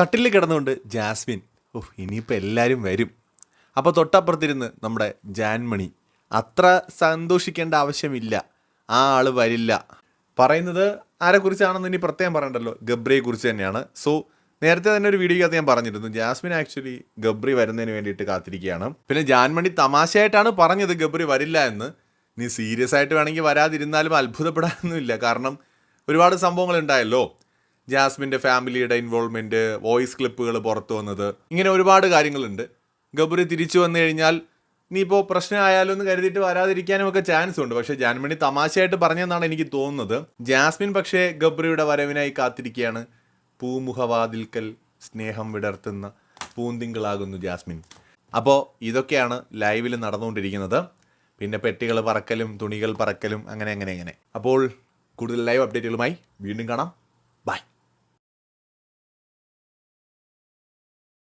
കട്ടിലിൽ കിടന്നുകൊണ്ട് ജാസ്മിൻ ഓഹ് ഇനിയിപ്പോൾ എല്ലാവരും വരും. അപ്പോൾ തൊട്ടപ്പുറത്തിരുന്ന് നമ്മുടെ ജാൻമണി അത്ര സന്തോഷിക്കേണ്ട ആവശ്യമില്ല ആ ആൾ വരില്ല. പറയുന്നത് ആരെക്കുറിച്ചാണെന്ന് ഇനി പ്രത്യേകം പറയണ്ടല്ലോ ഗബ്രിയെ കുറിച്ച് തന്നെയാണ്. സോ നേരത്തെ തന്നെ ഒരു വീഡിയോ അത് ഞാൻ പറഞ്ഞിരുന്നു ജാസ്മിൻ ആക്ച്വലി ഗബ്രി വരുന്നതിന് വേണ്ടിയിട്ട് കാത്തിരിക്കുകയാണ്. പിന്നെ ജാൻമണി തമാശയായിട്ടാണ് പറഞ്ഞത് ഗബ്രി വരില്ല എന്ന്. നീ സീരിയസ് ആയിട്ട് വേണമെങ്കിൽ വരാതിരുന്നാലും അത്ഭുതപ്പെടാനൊന്നുമില്ല. കാരണം ഒരുപാട് സംഭവങ്ങൾ ഉണ്ടായല്ലോ. ജാസ്മിന്റെ ഫാമിലിയുടെ ഇൻവോൾവ്മെന്റ് വോയിസ് ക്ലിപ്പുകൾ പുറത്തു വന്നത്. ഇങ്ങനെ ഒരുപാട് കാര്യങ്ങളുണ്ട്. ഗബ്രി തിരിച്ചു വന്നു കഴിഞ്ഞാൽ ഇനിയിപ്പോൾ പ്രശ്നമായാലും എന്ന് കരുതിയിട്ട് വരാതിരിക്കാനും ഒക്കെ ചാൻസ് ഉണ്ട്. പക്ഷേ ജാൻമണി തമാശയായിട്ട് പറഞ്ഞെന്നാണ് എനിക്ക് തോന്നുന്നത്. ജാസ്മിൻ പക്ഷേ ഗബ്രിയുടെ വരവിനായി കാത്തിരിക്കുകയാണ്. പൂമുഖവാതിൽക്കൽ സ്നേഹം വിടർത്തുന്ന പൂന്തിങ്കളാകുന്നു ജാസ്മിൻ. അപ്പോൾ ഇതൊക്കെയാണ് ലൈവിൽ നടന്നുകൊണ്ടിരിക്കുന്നത്. പിന്നെ പെട്ടികൾ പറക്കലും തുണികൾ പറക്കലും അങ്ങനെ അങ്ങനെ അങ്ങനെ. അപ്പോൾ കൂടുതൽ ലൈവ് അപ്ഡേറ്റുകളുമായി വീണ്ടും കാണാം. ബൈ